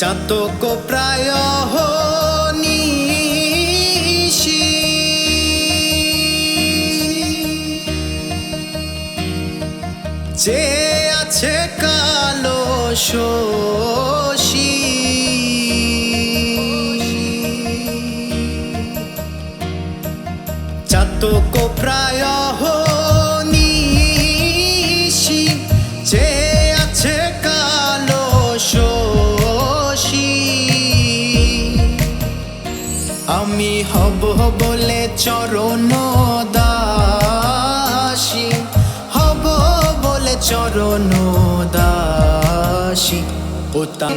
চাতক প্রায় নিশি যে আছে কালো শোক আমি হব বলে চরণ দাসী। হব বলে চরণ দাসী। পোতা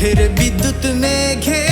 চোখের বিদ্যুৎ মেঘে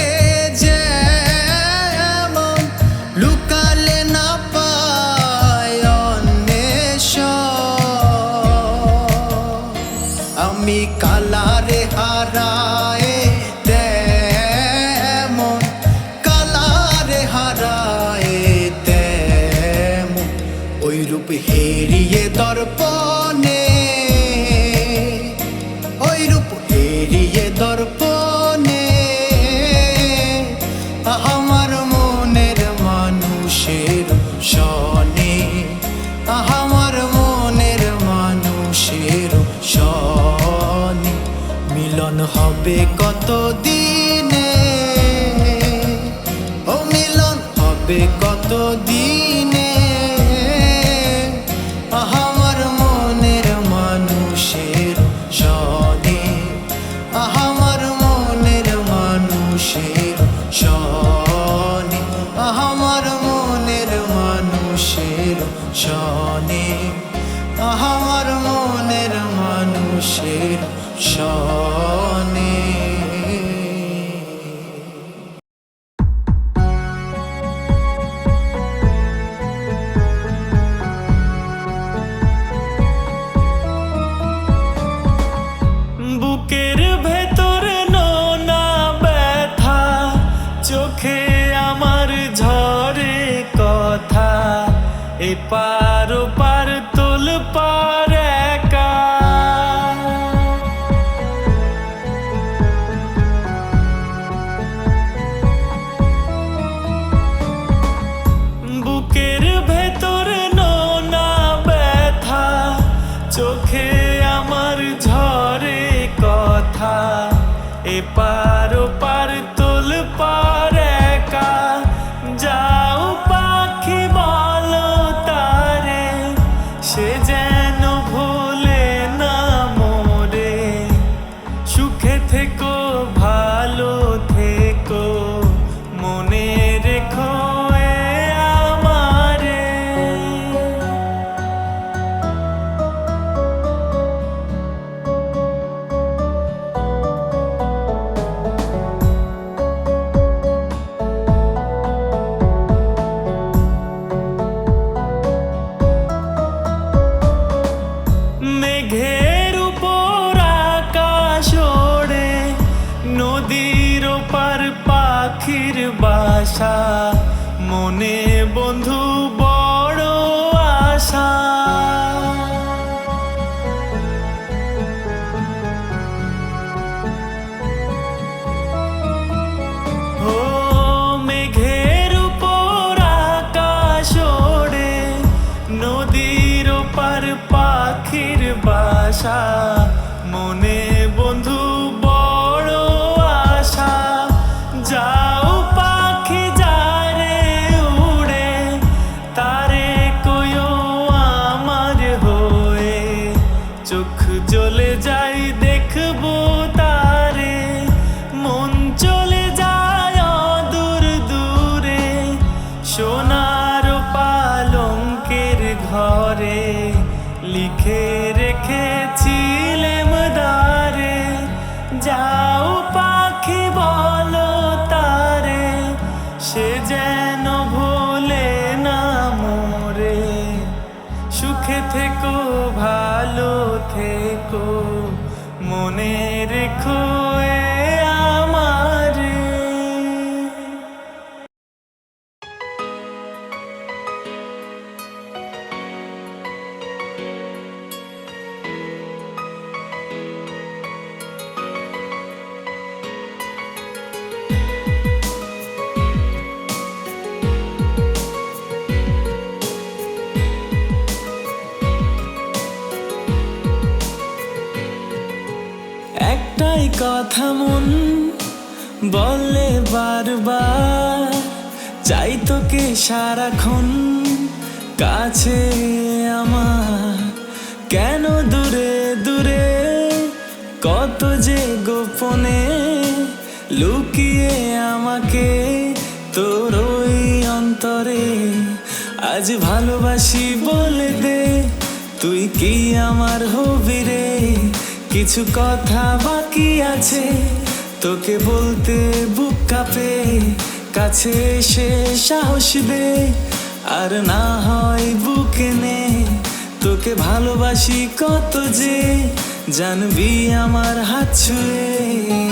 pa মেঘের উপর আকাশ ওড়ে নদীর ওপার পাখির বাসা। মনে বন্ধু কথা মন বললে বারবার। চাই তোকে সারাক্ষণ কাছে আমার। কেন দূরে দূরে কত যে গোপনে লুকিয়ে আমাকে তোর ওই অন্তরে। আজ ভালোবাসি বলে দে, তুই কি আমার হবি রে? কিছু কথা বাকি আছে। তোকে বলতে বুক কাঁপে, কাছে এসে সাহস দে। আর না হয় বুকে নে তোকে ভালোবাসি কত যে। জানবি আমার হাত ছুঁয়ে।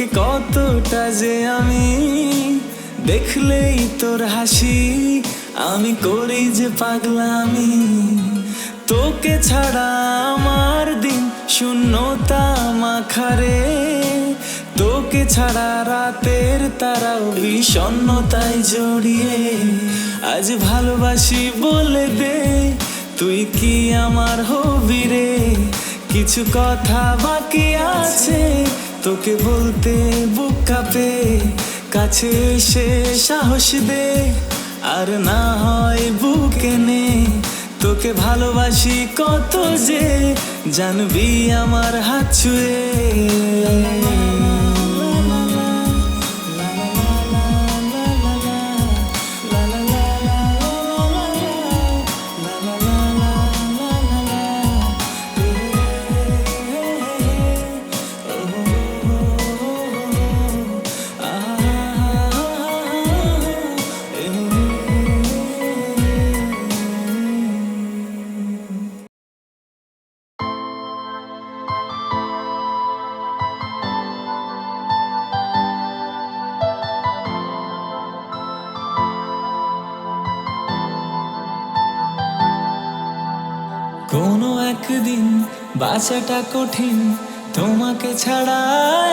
তোকে কতটা যে আমি দেখলেই তোর হাসি, আমি করি যে পাগলামি। তোকে ছাড়া আমার দিন শূন্যতা মাখারে। তোকে ছাড়া রাতের তারাও বিষণ্ণতায় জড়িয়ে। আজ ভালোবাসি বলে দে, তুই কি আমার হবি রে? কিছু কথা বাকি আছে তোকে বলতে বুক কাঁপে, কাছে এসে সাহস দে। আর না হয় বুকে নে তোকে ভালোবাসি কত যে, জানবি আমার হাত ছুঁয়ে। একদিন বাঁচাটা কঠিন, তোমাকে ছাড়া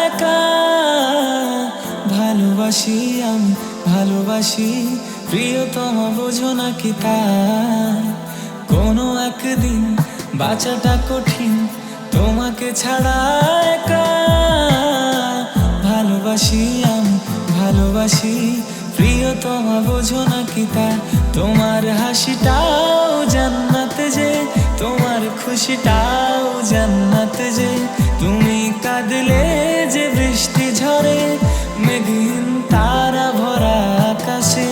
একা। ভালোবাসি আমি, ভালোবাসি, প্রিয়তম বোঝো না কি তা? কোনো একদিন বাঁচাটা কঠিন, তোমাকে ছাড়া একা। ভালোবাসি আমি, ভালোবাসি, প্রিয়তম বোঝো না কি তা? তোমার হাসিটাও জান্নাতে যে তোমার খুশিটাও জান্নাত যে তুমি কাঁদলে যে বৃষ্টি ঝরে মেঘিন তারা ভরা আকাশে।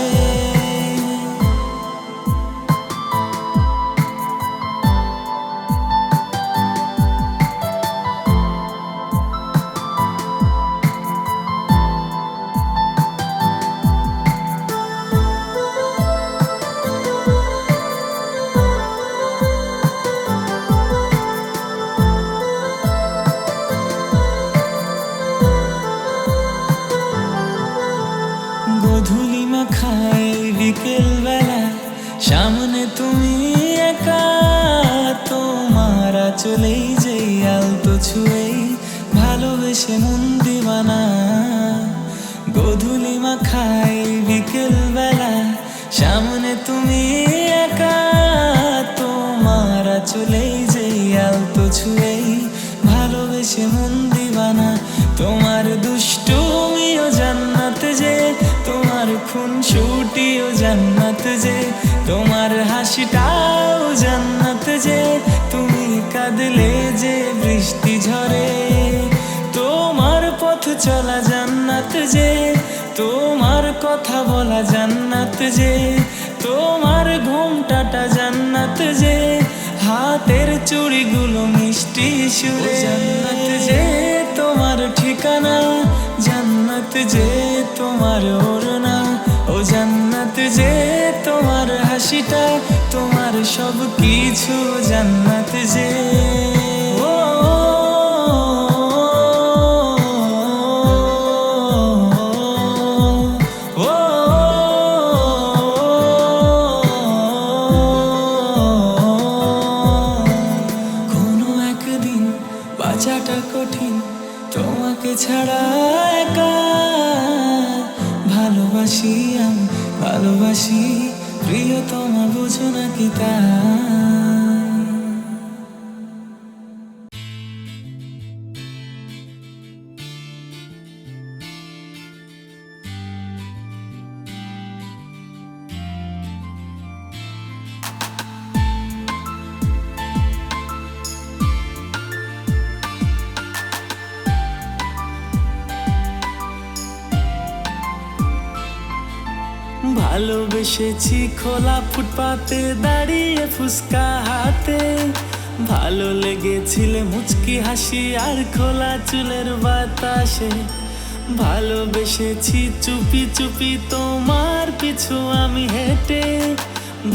চলা জান্নাত যে, তোমার কথা বলা জান্নাত যে, তোমার ঘুমটাটা জান্নাত যে, হাতের চুড়িগুলো মিষ্টি সুরে জান্নাত যে, তোমার ঠিকানা জান্নাত যে, তোমার ওড়না, ও জান্নাত যে, তোমার হাসিটা, তোমার সব কিছু জান্নাত যে। ছাড়া একা। ভালোবাসি আমি ভালোবাসি প্রিয় তোমা বুঝো নাকি তা ভালোবেসেছি খোলা ফুটপাতে দাঁড়িয়ে ফুসকা হাতে। ভালো লেগেছিলে মুচকি হাসি আর খোলা চুলের বাতাসে। ভালোবেসেছি চুপি চুপি তোমার পিছু আমি হেঁটে।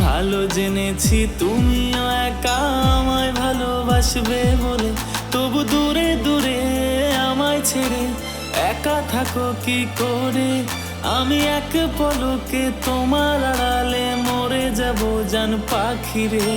ভালো জেনেছি তুমিও একা আমায় ভালোবাসবে বলে। তবু দূরে দূরে আমায় ছেড়ে একা থাকো কি করে? আমি এক পলকে তোমার আড়ালে মরে যাব জান পাখিরে।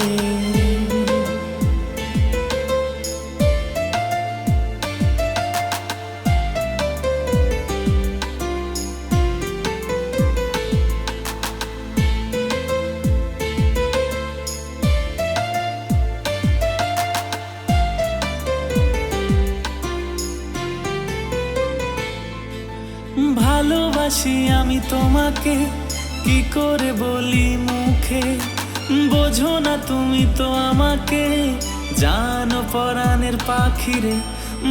ভালোবাসি আমি তোমাকে, কি করে বলি মুখে? বোঝো না তুমি তো আমাকে, জানো পরাণের পাখিরে,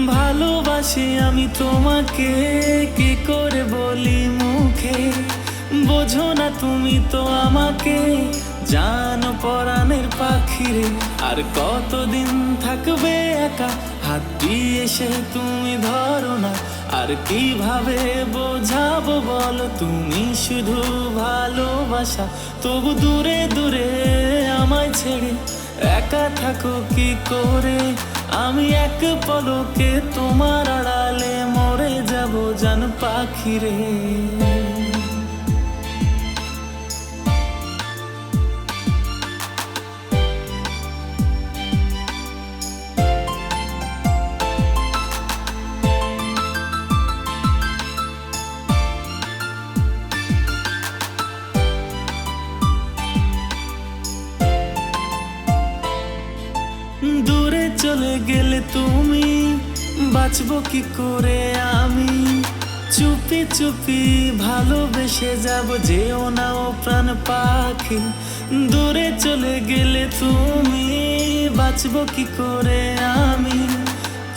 ভালোবাসি আমি তোমাকে, কি করে বলি মুখে? বোঝো না তুমি তো আমাকে, জানো পরাণের পাখিরে, আর কতদিন থাকবে একা? হাতটি এসে তুমি ধরো না আর কীভাবে বোঝাবো বল? তুমি শুধু ভালোবাসা, তবু দূরে দূরে আমায় ছেড়ে একা থাকো কি করে? আমি এক পলকে তোমার আড়ালে মরে যাব জান পাখিরে। চলে গেলে তুমি বাঁচবো কি করে আমি? চুপি চুপি ভালোবেসে যাব, যেও না ও প্রাণ পাখি। দূরে চলে গেলে তুমি বাঁচবো কি করে আমি?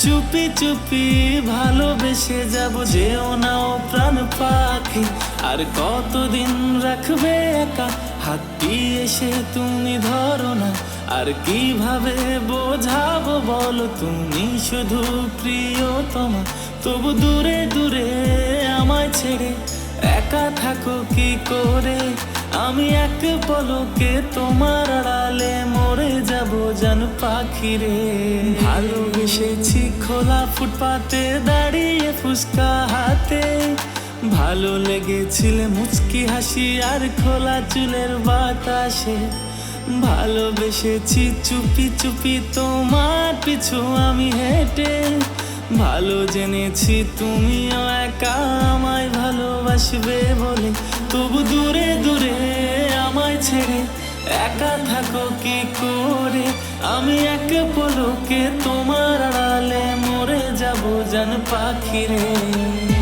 চুপি চুপি ভালোবেসে যাব, যেও না ও প্রাণ পাখি। আর কতদিন রাখবে একা? হাতটি এসে তুমি ধরো না। আর কীভাবে বোঝাবো বলো তুমি শুধু প্রিয় তোমা তবু দূরে দূরে আমায় ছেড়ে একা থাকো কি করে? আমি এক পলকে তোমার আড়ালে মরে যাব জান পাখিরে। ভালোবেসেছি খোলা ফুটপাতে দাঁড়িয়ে ফুসকা হাতে। ভালো লেগেছিলে মুচকি হাসি আর খোলা চুলের বাতাসে। ভালোবেসেছি চুপি চুপি তোমার পিছু আমি হেঁটে। ভালো জেনেছি তুমিও একা আমায় ভালোবাসবে বলে। তবু দূরে দূরে আমায় ছেড়ে একা থাকো কি করে? আমি এক পলকে তোমার আড়ালে মরে যাব জান পাখিরে।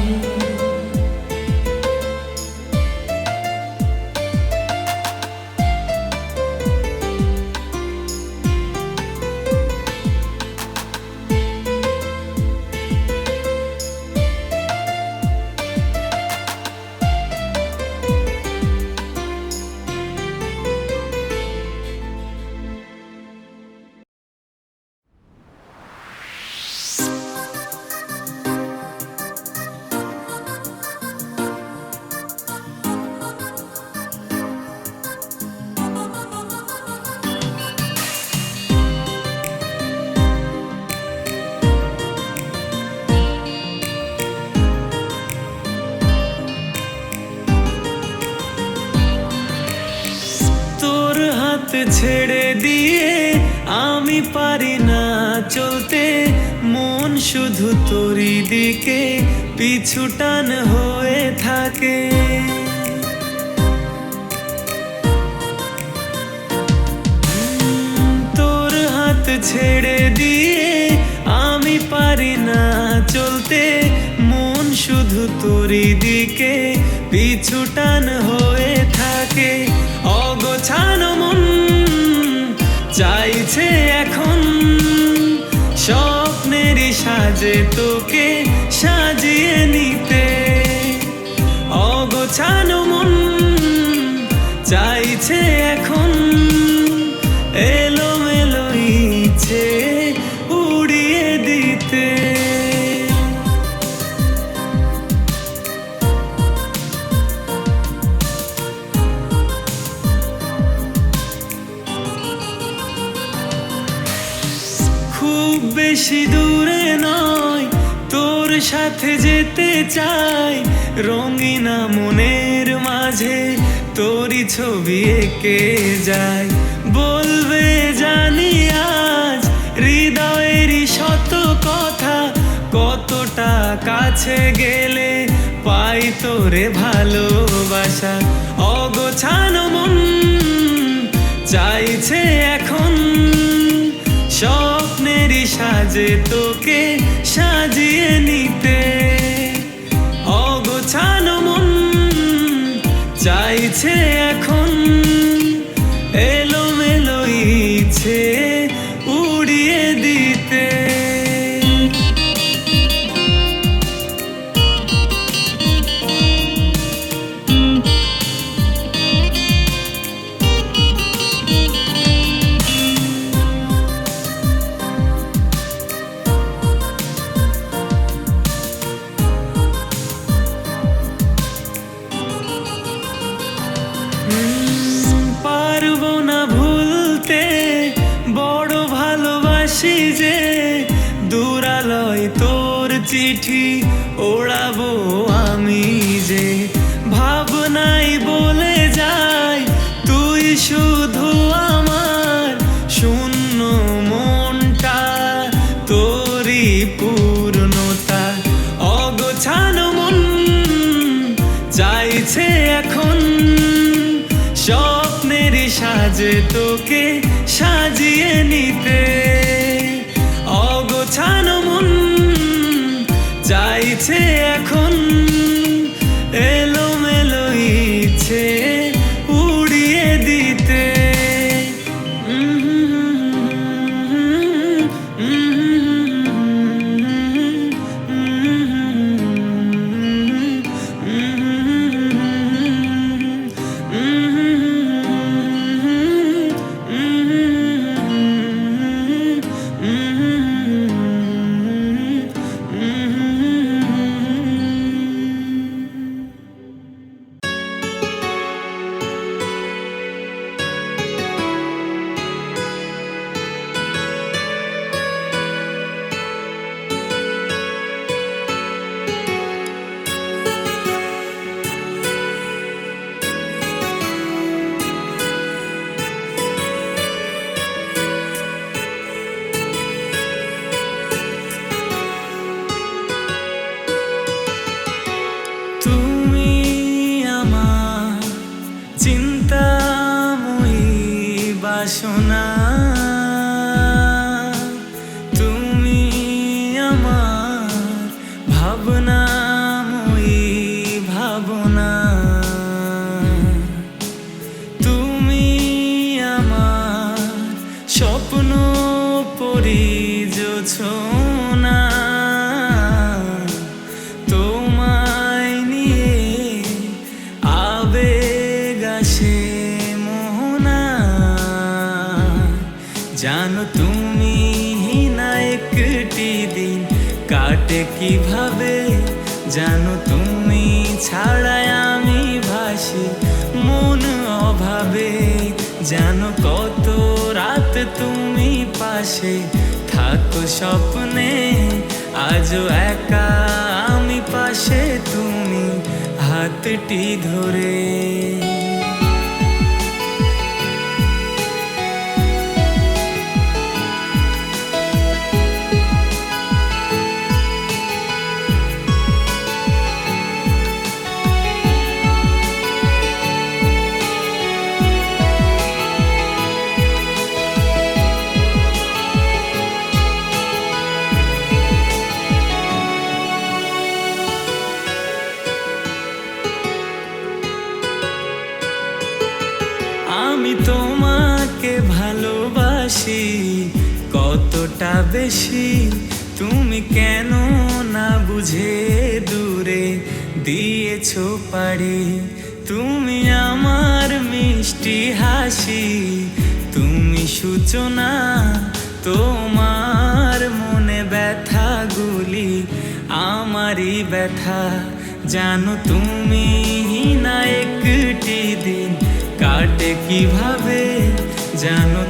ছেড়ে দিয়ে আমি পারি না চলতে। মন শুধু তোরই দিকে পিছুটান হয়ে থাকে। তোর হাত ছেড়ে দিয়ে আমি পারি না চলতে। মন শুধু তোরই দিকে পিছুটান হয়ে চাইছে এখন। স্বপ্নের সাজে তোকে সাজিয়ে নিতে। অগোছানো মন চাইছে এখন। চাই রঙিনা মনের মাঝে, তোরই ছবি এঁকে যায়। বলবে জানি আজ হৃদয়েরই শত কথা, কতটা কাছে গেলে পাই তোরে ভালোবাসা। অগোছানো মন চাইছে এখন, স্বপ্নেরই সাজে তোকে সাজিয়ে নিতে। চাইছে এখন এলো মেলো ইচ্ছে। চিঠি ওড়াবো আমি যে ভাবনাই বলে যাই তুই শুধু আমার শূন্য মনটা, তোরই পূর্ণতা। অগোছানো মন চাইছে এখন, স্বপ্নের সাজে তোকে সাজিয়ে নিতে no জানো তুমি ছাড়াই আমি ভাসি। মন অভাবে জানো কত রাত তুমি পাশে। থাকো স্বপ্নে, আজও একা আমি পাশে তুমি। হাতটি ধরে বেশি, তুমি কেন না বুঝে দূরে দিয়েছ পারে? তুমি আমার মিষ্টি হাসি, তুমি সূচনা, তোমার মনে ব্যথাগুলি আমারই ব্যথা। জানো তুমি না একটি দিন কাটে কীভাবে? জানো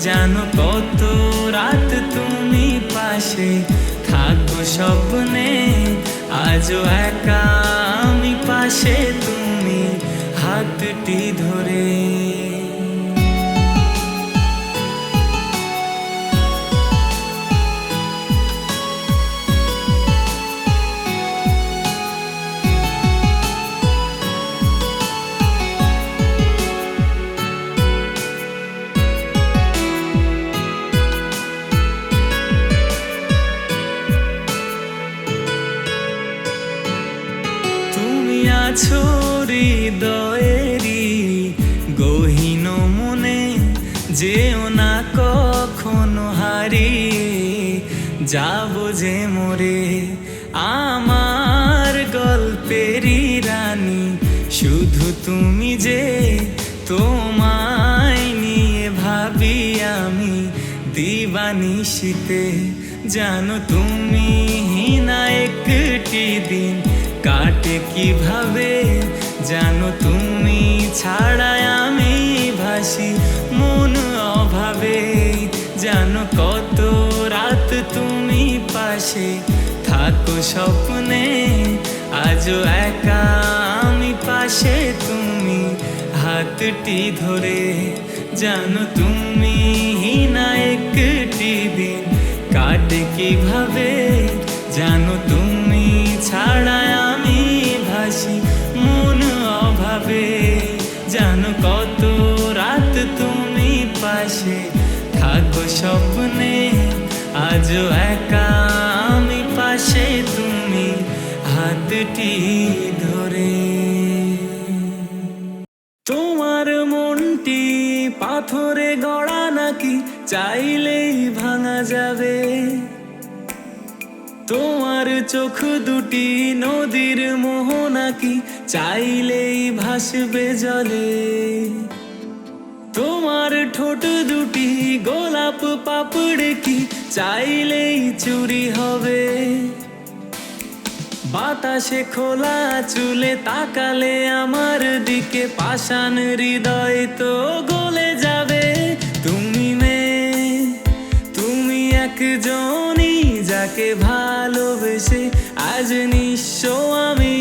জানো কত রাত তুমি পাশে থাকো স্বপ্নে আজও একা আমি পাশে তুমি হাতটি ধরে আছো হৃদয়েরই গহীন মনে যেও না কখনো হারিয়ে। যাব যে মোরে আমার গল্পেরই রানী, শুধু তুমি যে তোমায় নিয়ে ভাবি আমি, দিবানিশিতে জানো তুমি না একটি দিন। কাটে কীভাবে? জানো তুমি ছাড়াই আমি ভাসি মন অভাবে। জানো কত রাত তুমি পাশে। থাকো স্বপ্নে, আজও একা আমি পাশে তুমি। হাতটি ধরে, জানো তুমি না একটি দিন কাটে কীভাবে? জানো তুমি ছাড়া একা আমি পাশে তুমি হাতটি ধরে তোমার মনটি পাথরে গড়া নাকি চাইলেই ভাঙা যাবে তোমার চোখ দুটি নদীর মোহ নাকি চাইলেই ভাসবে জলে তোমার ঠোঁট দুটি গোলাপ পাপড় কি চাইলেই চুরি হবে। বাতাসে খোলা চুলে তাকালে আমার দিকে পাষাণ হৃদয় তো গলে যাবে। তুমি মেয়ে, তুমি একজনই যাকে ভালোবেসে আজ নিঃস্ব আমি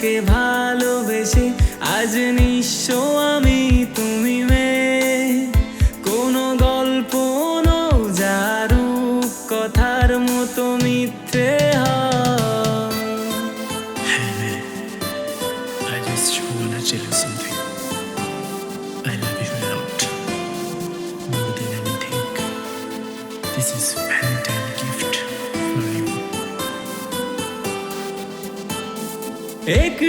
তোমাকে ভালোবেসে, আজ নিঃস আমি তুমি মে কোনো গল্প নারু কথার মতো মিথ্যে হ্যাঁ। I love you.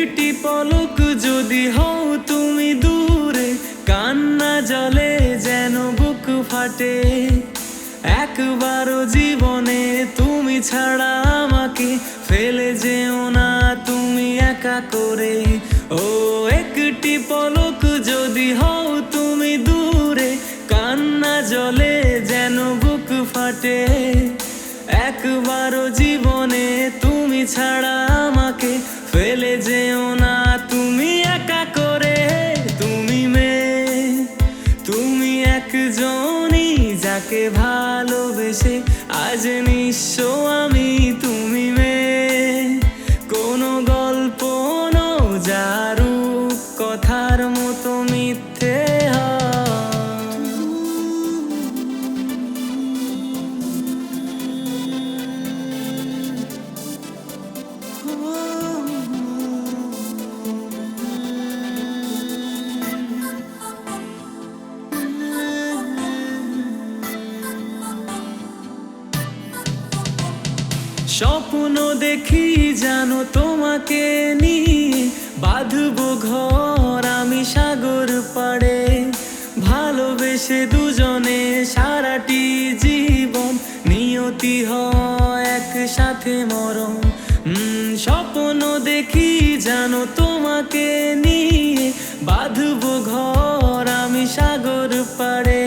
একটি পলক যদি হও তুমি দূরে, কান্না জলে যেন বুক ফাটে। একবারও জীবনে তুমি ছাড়া আমাকে ফেলে যেও না, তুমি একা করে। ও, একটি পলক যদি হও তুমি দূরে, কান্না জলে যেন বুক ফাটে। একবারও জীবনে তুমি ছাড়া আজ নিঃস্ব আমি তুমি তোমাকে নিয়ে বাঁধবো ঘর আমি সাগর পাড়ে। ভালোবেসে দুজনে সারাটি জীবন নিয়তি হয় একসাথে মরণ। উম, স্বপ্ন দেখি জানো তোমাকে নিয়ে বাঁধবো ঘর আমি সাগর পাড়ে।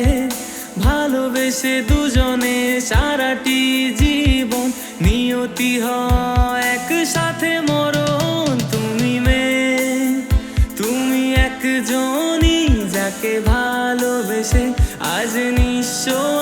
ভালোবেসে দুজনে সারাটি জীবন নিয়তি হয় একসাথে মরণ। নিঃস্ব